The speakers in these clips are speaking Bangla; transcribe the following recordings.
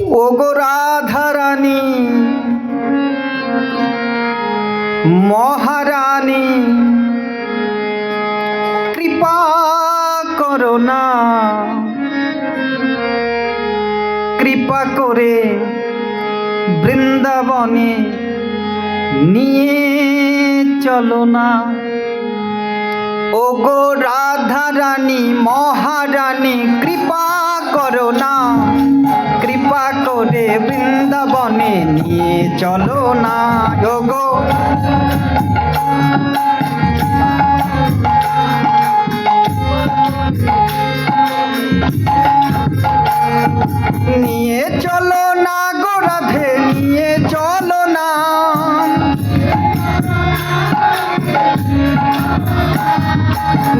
ও গো রাধারানী, মহারানী, কৃপা করো না। কৃপা করে বৃন্দাবনে নিয়ে চলো না। ও গো রাধারানী, মহারানী, কৃপা করো না। কৃপা করে বৃন্দাবনে নিয়ে চলো না গো নিয়ে চলো না গো রাধে, নিয়ে চলো না।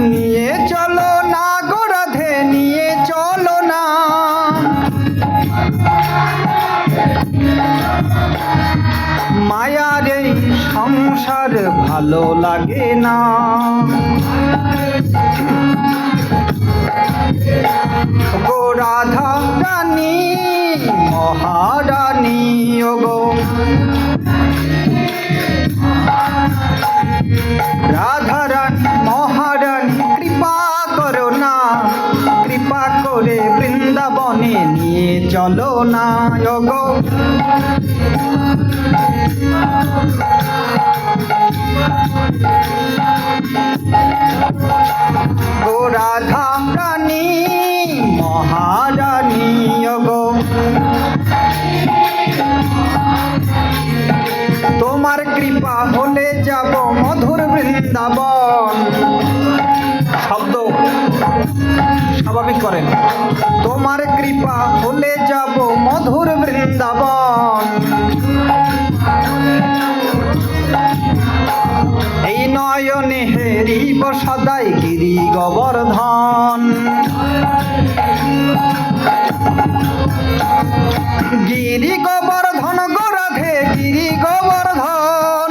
নিয়ে চলো সংসার ভালো লাগে না। গো রাধা রানী, মহারানী গো রাধা রানী, মহারানী, কৃপা করো না। কৃপা করে বৃন্দাবনে নিয়ে চলো না গো সদাই গিরি গোবর্ধন। গিরি গোবর্ধন গোরাধে গিরি গোবর্ধন।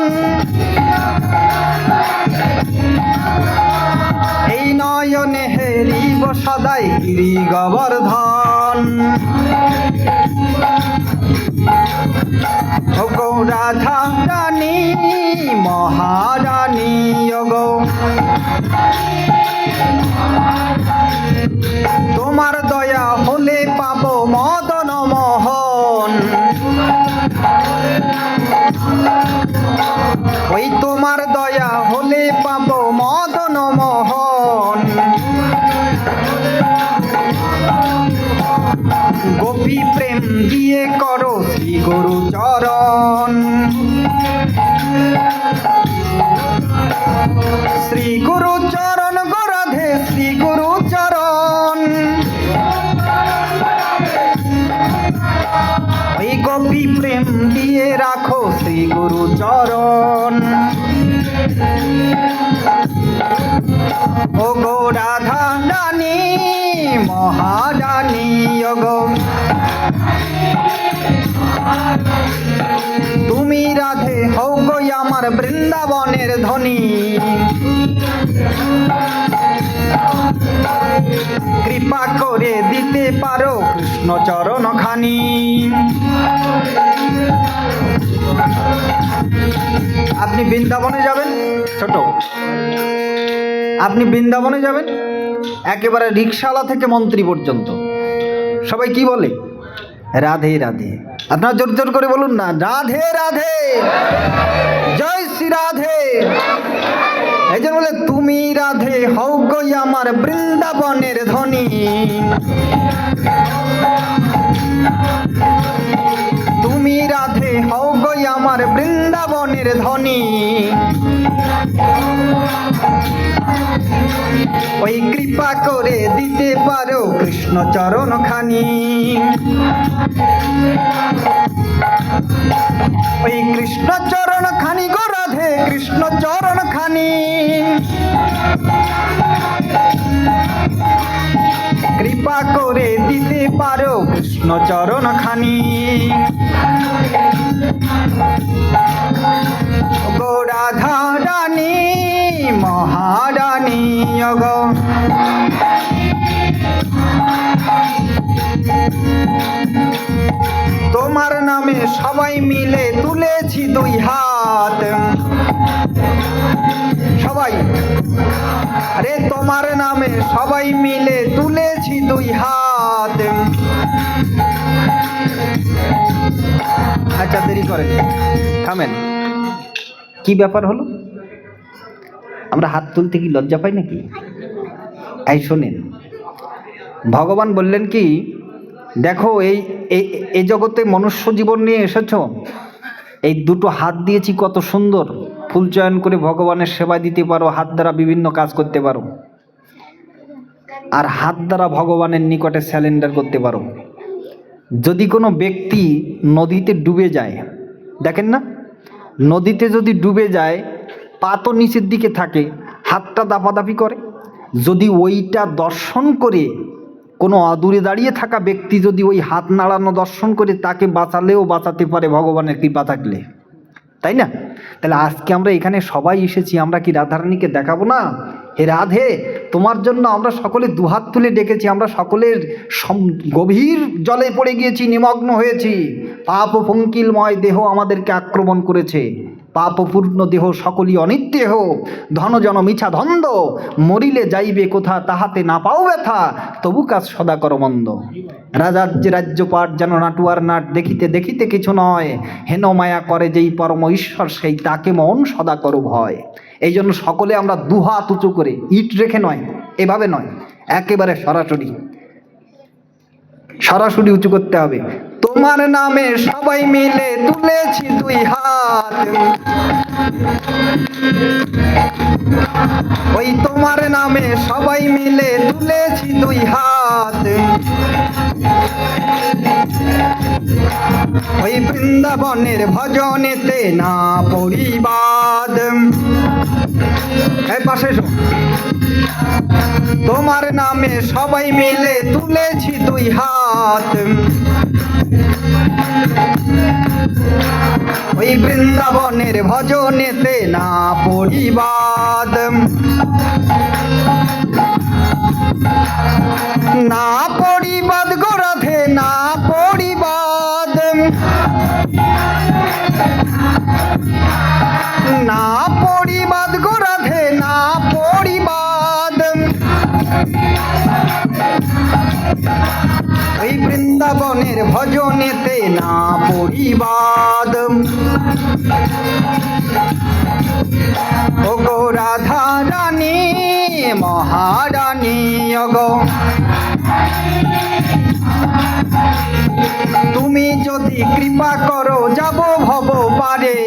এই নয়নে হেরিব সদাই গিরি গোবর্ধন। ও গো রাধা রানী, মহারানী গো গোপী প্রেম দিয়ে রাখো শ্রী গুরু চরণ। ও গো রাধা রানী, মহারানী গো তুমি রাধে হও গো আমার বৃন্দাবনের ধ্বনি কৃপা করে দিতে পারো কৃষ্ণ চরণ খানি আপনি বৃন্দাবনে যাবেন? ছোট। আপনি বৃন্দাবনে যাবেন? একেবারে রিক্সাওয়ালা থেকে মন্ত্রী পর্যন্ত। সবাই কি বলে? রাধে রাধে। আপনারা জোর জোর করে বলুন না। রাধে রাধে। জয় শ্রী রাধে। এই বলে, তুমি রাধে, হও গই আমার বৃন্দাবনের ধ্বনি তুমি রাধে, হও গই আমার বৃন্দাবনের ধ্বনি ওই কৃপা করে দিতে পারো কৃষ্ণ চরণ খানি। ওই কৃষ্ণ চরণ খানি গো রাধে কৃষ্ণ চরণ খানি। কৃপা করে দিতে পারো কৃষ্ণ চরণ খানি। গো রাধা রানী, মহারানী তোমার নামে সবাই মিলে তুলেছি দুই হাত। সবাই। আরে, তোমার নামে সবাই মিলে তুলেছি দুই হাত। আচ্ছা দেরি করেন। থামেন। কি ব্যাপার হলো? আমরা হাত তুলতে কি লজ্জা পাই নাকি? এই শোনেন, ভগবান বললেন কি, দেখো এই এই জগতে মনুষ্য জীবন নিয়ে এসেছ, এই দুটো হাত দিয়েছি কত সুন্দর, ফুল চয়ন করে ভগবানের সেবা দিতে পারো, হাত দ্বারা বিভিন্ন কাজ করতে পারো, আর হাত দ্বারা ভগবানের নিকটে স্যালেন্ডার করতে পারো। যদি কোনো ব্যক্তি নদীতে ডুবে যায়, দেখেন না, নদীতে যদি ডুবে যায় পা তো নিচের দিকে থাকে, হাতটা দাপাদাপি করে। যদি ওইটা দর্শন করে, কোনো অদূরে দাঁড়িয়ে থাকা ব্যক্তি যদি ওই হাত নাড়ানো দর্শন করে, তাকে বাঁচালেও বাঁচাতে পারে ভগবানের কৃপা থাকলে। তাই না? তাহলে আজকে আমরা এখানে সবাই এসেছি, আমরা কি রাধারানীকে দেখাবো না? হে রাধে, তোমার জন্য আমরা সকলে দুহাত তুলে ডেকেছি, আমরা সকলের গভীর জলে পড়ে গিয়েছি, নিমগ্ন হয়েছি। পাপ ফঙ্কিলময় দেহ আমাদেরকে আক্রমণ করেছে। পাপপূর্ণ দেহ সকলই অনিত্যেহ। ধনজন মিছা ধন্দ, মরিলে যাইবে কোথা তাহাতে না পাও ব্যথা, তবু কাজ সদা কর মন্দ রাজার যে রাজ্যপাট যেন নাটুয়ার নাট দেখিতে দেখিতে কিছু নয়, হেন মায়া করে যেই পরম ঈশ্বর সেই তাকে মন সদা করো ভয়। এই জন্য সকলে আমরা দুহাত উঁচু করে ইট রেখে নয়, এভাবে নয়, একেবারে সরাসরি। সরাসরি উঁচু করতে হবে। তোমার নামে সবাই মিলে তুলেছি দুই হাত। ওই তোমার নামে সবাই মিলে তুলেছি দুই হাত। ওই বৃন্দাবনের ভজনেতে না পরিবাদ। পাশে তোমার নামে সবাই মিলে তুলেছি দুই হাত। ওই বৃন্দাবনের ভজনেতে না পরিবাদ। না পরিবাদ গোরাধে না পরিবাদ। না পরিবাদ ভজনেতে না পরিবাদ ওগো রাধা রানী মহারানী অগ তুমি যদি কৃপা করো, যাব ভব পারে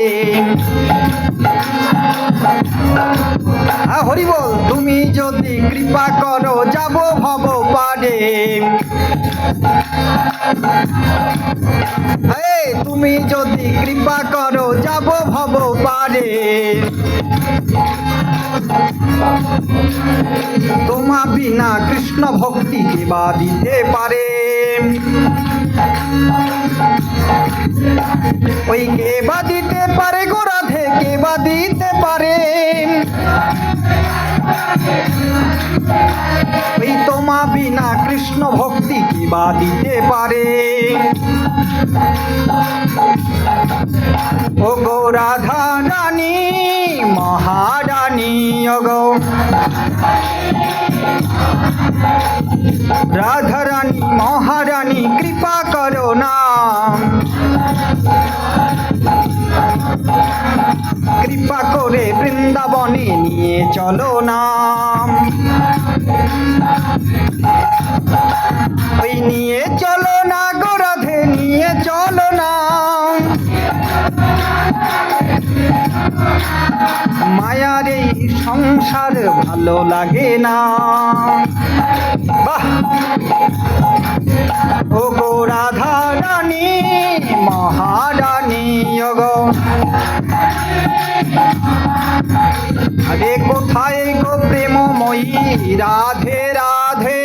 হরি বল, তুমি যদি কৃপা করো, যাব ভব পারে তুমি যদি কৃপা করো, যাব ভব পারে তোমা বিনা কৃষ্ণ ভক্তি বা দিতে পারে। ওই কে বা দিতে পারে গো রাধে, কে বা দিতে পারে? ওই তোমা বিনা কৃষ্ণ ভক্তি কি বা দিতে পারে? ও গো রাধা রানী, মহারানী, ও রাধা রানী মহারানী, কৃপা করো না। কৃপা করে বৃন্দাবনে নিয়ে চলো না। ওই নিয়ে চলো না গো রাধে, নিয়ে চলো না। মায়ার এই সংসার ভালো লাগে না। বাহ! ও গো রাধা রানী, মহারানী ও গো আরে কোথায় গো প্রেমময়ী? রাধে রাধে।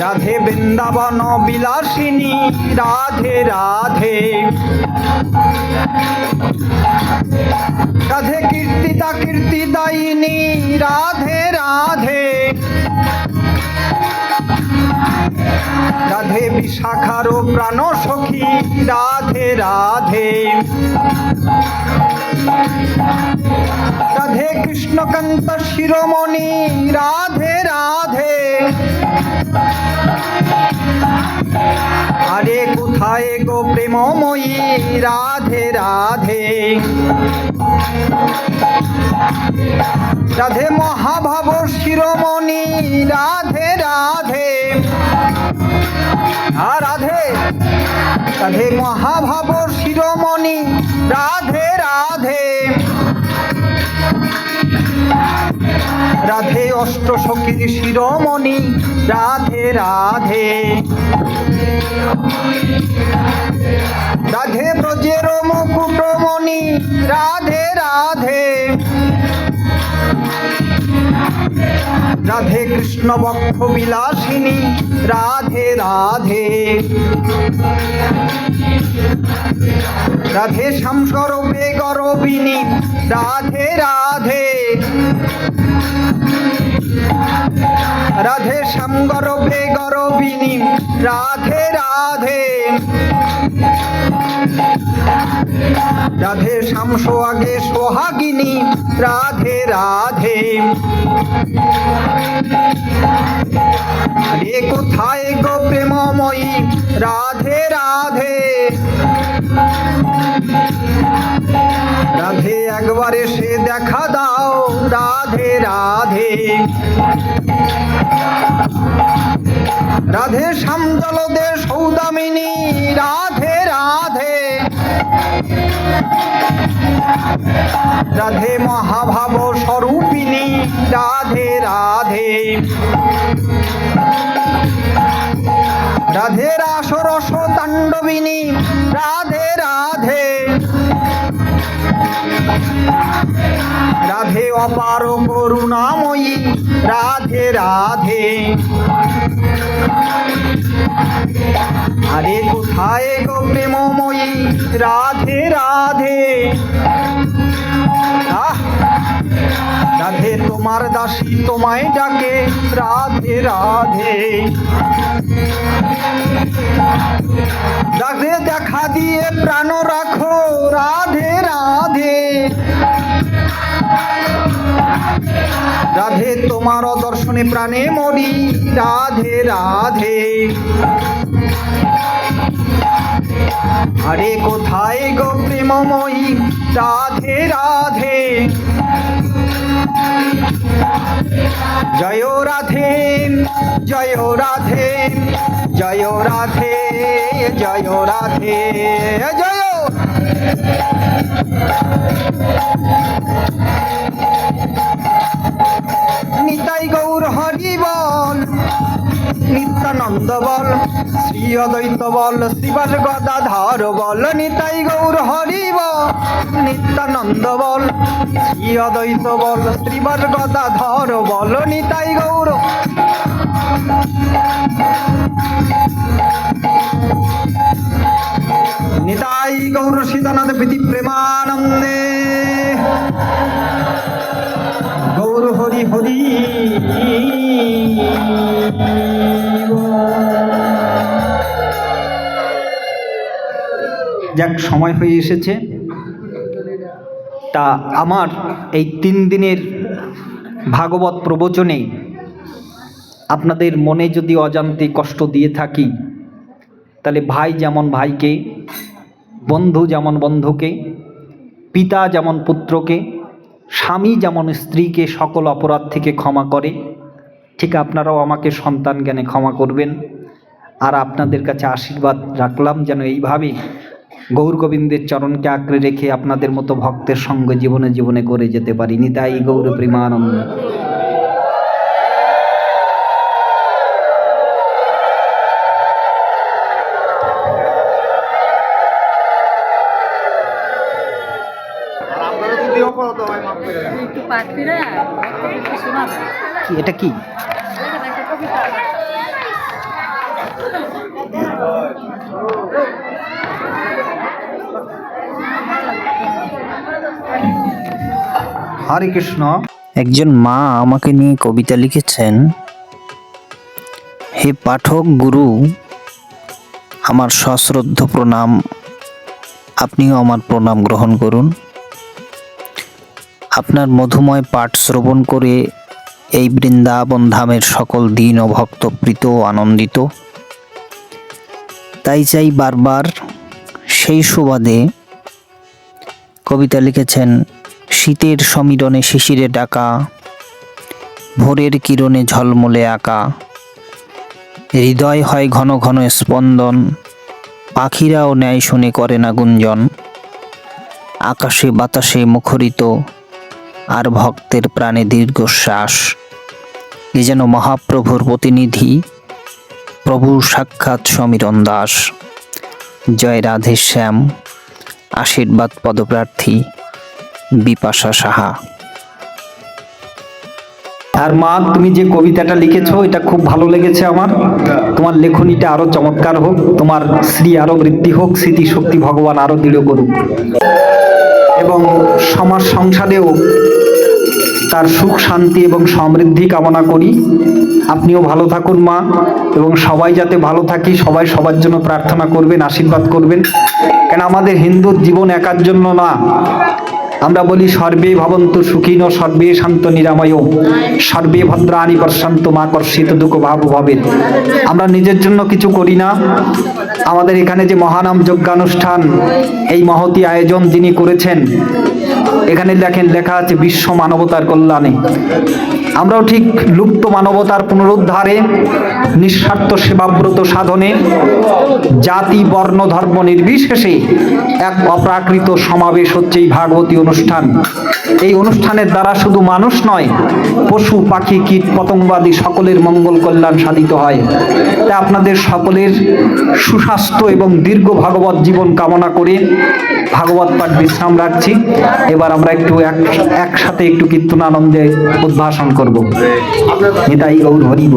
রাধে বৃন্দাবন বিলাসিনী, রাধে রাধে। রাধে কীর্তিতা কীর্তিদায়িনী রাধে রাধে। রাধে বিশাখার প্রাণ সখী, রাধে রাধে। রাধে কৃষ্ণকান্ত শিরোমণি, রাধে রাধে। আরে কোথায় গো প্রেমময়ী? রাধে রাধে। রাধে মহাভাব শিরোমণি, রাধে রাধে। রাধে। রাধে মহাভাব শিরোমণি, রাধে রাধে। রাধে অষ্ট সখীর শিরোমণি, রাধে রাধে। রাধে ব্রজের মুকুটমণি রাধে রাধে। রাধে কৃষ্ণ বক্ষ বিলাসিনী, রাধে রাধে। রাধে শামস্বরূপে গরবিনী, রাধে রাধে। রাধে শ্যামগরভে গরবিনী রাধে রাধে। রাধে শ্যাম সোহাগে সোহাগিনী, রাধে রাধে। রে কোথায় গো প্রেমময়ী? রাধে রাধে। রাধে, একবার এসে দেখা দাও। রাধে রাধে। রাধে শ্যামজলদে সৌদামিনী, রাধে রাধে। রাধে মহাভাব স্বরূপিনী রাধে রাধে। রাধে রাস রস তাণ্ডবিনী রাধে রাধে। রাধে অপার করুণাময়ী রাধে রাধে আরে কোথায় গো প্রেমময়ী রাধে রাধে! রাধে, তোমার দাসী তোমায় ডাকে। রাধে রাধে। রাধে, দেখা দিয়ে প্রাণ রাখো। রাধে রাধে। রাধে, তোমার দর্শনে প্রাণে মরি। রাধে রাধে। আরে কোথায় গো প্রেমময়ী? রাধে রাধে। জয় রাধে জয় রাধে জয় রাধে জয় রাধে, জয়। নিতাই গৌর হরি বল নিত্যানন্দ বল শ্রী অদ্বৈত বল শিবাস গদাধর বল নিতাই গৌর হরি বল নিত্যানন্দ বল শ্রী অদ্বৈত বল শ্রীবাস গদাধর বল নিতাই গৌর। নিতাই গৌর সীতানাথ প্রীতি প্রেমানন্দে। গৌর হরি হরি। যাক, সময় হয়ে এসেছে। তা আমার এই তিন দিনের ভাগবত প্রবচনে আপনাদের মনে যদি অজান্তে কষ্ট দিয়ে থাকি, তাহলে ভাই যেমন ভাইকে, বন্ধু যেমন বন্ধুকে, পিতা যেমন পুত্রকে, স্বামী যেমন স্ত্রীকে সকল অপরাধ থেকে ক্ষমা করে, ঠিক আপনারাও আমাকে সন্তান জ্ঞানে ক্ষমা করবেন। আর আপনাদের কাছে আশীর্বাদ রাখলাম যেন এইভাবে গৌর গোবিন্দের চরণকে আঁকড়ে রেখে আপনাদের মতো ভক্তের সঙ্গে জীবনে জীবনে করে যেতে পারি নিতাই গৌর প্রেমানন্দ। এটা কি? হরে কৃষ্ণ। একজন মা আমাকে নিয়ে কবিতা লিখেছেন, হে পাঠক গুরু, আমার সশ্রদ্ধ প্রণাম। আপনিও আমার প্রণাম গ্রহণ করুন। আপনার মধুময় পাঠ শ্রবণ করে এই বৃন্দাবন ধামের সকল দিন ও ভক্তপ্রীত ও আনন্দিত। তাই চাই বারবার সেই সুবাদে কবিতা লিখেছেন শীতের সমীরণে শিশিরে ডাকা, ভোরের কিরণে ঝলমলে আঁকা। হৃদয় হয় ঘন ঘন স্পন্দন, পাখিরাও ন্যায় শুনে করে না গুঞ্জন। আকাশে বাতাসে মুখরিত, আর ভক্তের প্রাণে দীর্ঘশ্বাস। এ যেন মহাপ্রভুর প্রতিনিধি। প্রভু সাক্ষাৎ সমীরণ দাস। জয় রাধে শ্যাম। আশীর্বাদ পদপ্রার্থী বিপাশা সাহা। আর মা, তুমি যে কবিতাটা লিখেছো, এটা খুব ভালো লেগেছে আমার। তোমার লেখনীটা আরও চমৎকার হোক, তোমার শ্রী আরও বৃদ্ধি হোক, স্মৃতিশক্তি ভগবান আরও দৃঢ় করুক। এবং সমাজ সংসারেও তার সুখ, শান্তি এবং সমৃদ্ধি কামনা করি। আপনিও ভালো থাকুন, মা, এবং সবাই যাতে ভালো থাকি, সবাই সবার জন্য প্রার্থনা করবেন, আশীর্বাদ করবেন। কেন আমাদের হিন্দুর জীবন একার জন্য না? আমরা বলি, সর্বে ভবন্তু সুখীন, সর্বে শান্ত নিরাময়। সর্বে ভদ্রাণী পর্শান্ত মা কর্ষিত দুঃখ ভাব ভবেন। আমরা নিজের জন্য কিছু করি না। আমাদের এখানে যে মহানাম যজ্ঞানুষ্ঠান, এই মহতি আয়োজন যিনি করেছেন এখানে দেখেন লেখা আছে বিশ্ব মানবতার কল্যাণে। আমরাও ঠিক লুপ্ত মানবতার পুনরুদ্ধারে নিঃস্বার্থ সেবাব্রত সাধনে জাতি, বর্ণ, ধর্ম নির্বিশেষে এক অপ্রাকৃত সমাবেশ হচ্ছে এই ভাগবতী অনুষ্ঠান। এই অনুষ্ঠানের দ্বারা শুধু মানুষ নয়, পশু, পাখি, কীট পতঙ্গাদি সকলের মঙ্গল কল্যাণ সাধিত হয়। তাই আপনাদের সকলের সুস্বাস্থ্য এবং দীর্ঘ ভাগবত জীবন কামনা করে ভাগবত পাঠ বিশ্রাম রাখছি। এবার আমরা একটু এক একসাথে একটু কীর্তন আনন্দে উদ্ভাসন করব। এটাই গৌর হরিব?